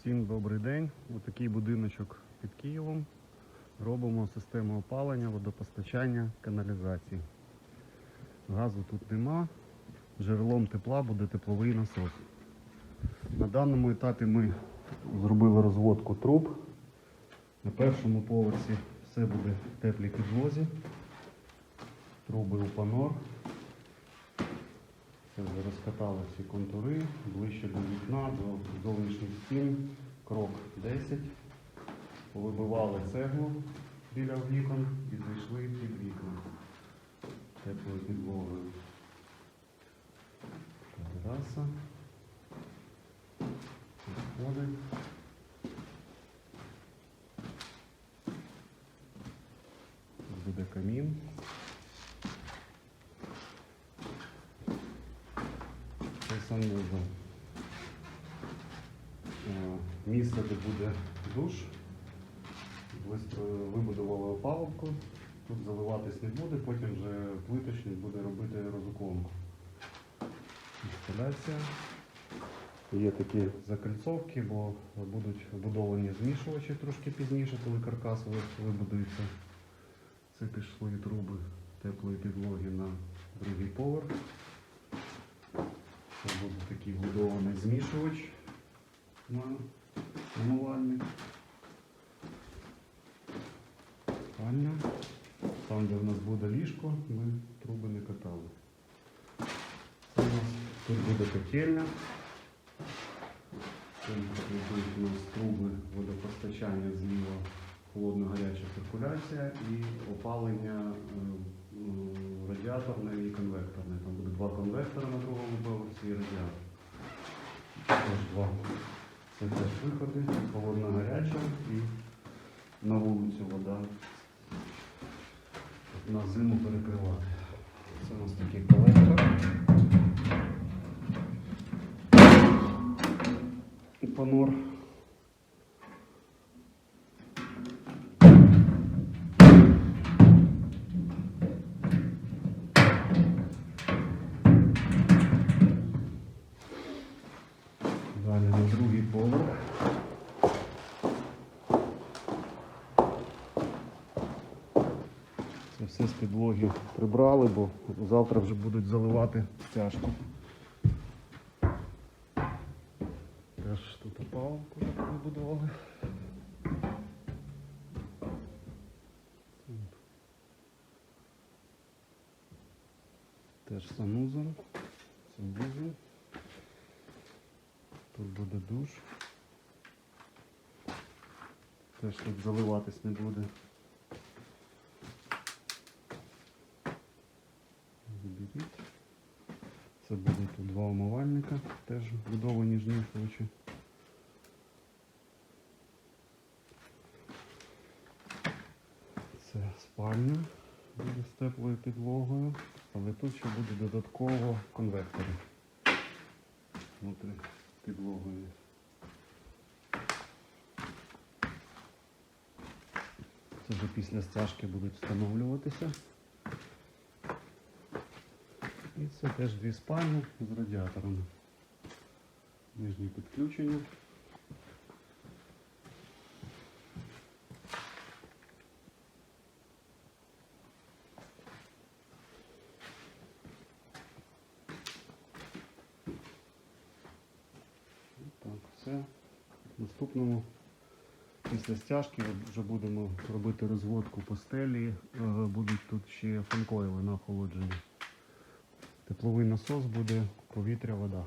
Всім добрий день. Отакий будиночок під Києвом. Робимо систему опалення, водопостачання, каналізації. Газу тут нема. Джерелом тепла буде тепловий насос. На даному етапі ми зробили розводку труб. На першому поверсі все буде в теплій підлозі. Труби у панор. Це вже розкатали всі контури, ближче до вікна, до зовнішніх стін, крок 10. Повибивали цеглу біля вікон і зайшли під вікна теплою підлогою. Тераса. Сходи. Буде камін. Це санвузол. Е, Місце, де буде душ. Вибудували опалубку. Тут заливатись не буде, потім вже плиточник буде робити розуклонку. Інсталяція. Є такі закольцовки, бо будуть вбудовані змішувачі трошки пізніше, коли каркас вибудується. Це пішли труби теплої підлоги на другий поверх. Це буде такий вбудований змішувач на умивальник. Там, де в нас буде ліжко, ми труби не катали. У нас тут буде котельня. Тут у нас труби водопостачання зліва, холодно-гаряча циркуляція і опалення м, радіаторне і конвекторне. Там буде два конвектори на другому поверсі і радіатор. Теж два. Це теж виходи, холодно-гаряча і на вулицю вода. На зиму перекривати. Це у нас такий колектор. І панор. Це все з підлоги прибрали, бо завтра вже будуть заливати стяжку. Теж тут опалку вибудували. Теж санузел. Санвузол. Тут буде душ. Теж тут заливатись не буде. Це буде тут два умивальника, теж будовані жнішувачі. Це спальня буде з теплою підлогою, але тут ще буде додатково конвектори. Внутрі підлогою. Вже після стяжки будуть встановлюватися. І це теж дві спальні з радіаторами. Нижні підключення. Так, все. В наступному після стяжки вже будемо робити розводку постелі. Е, Будуть тут ще фанкоїли на охолодження. Тепловий насос буде повітря, вода.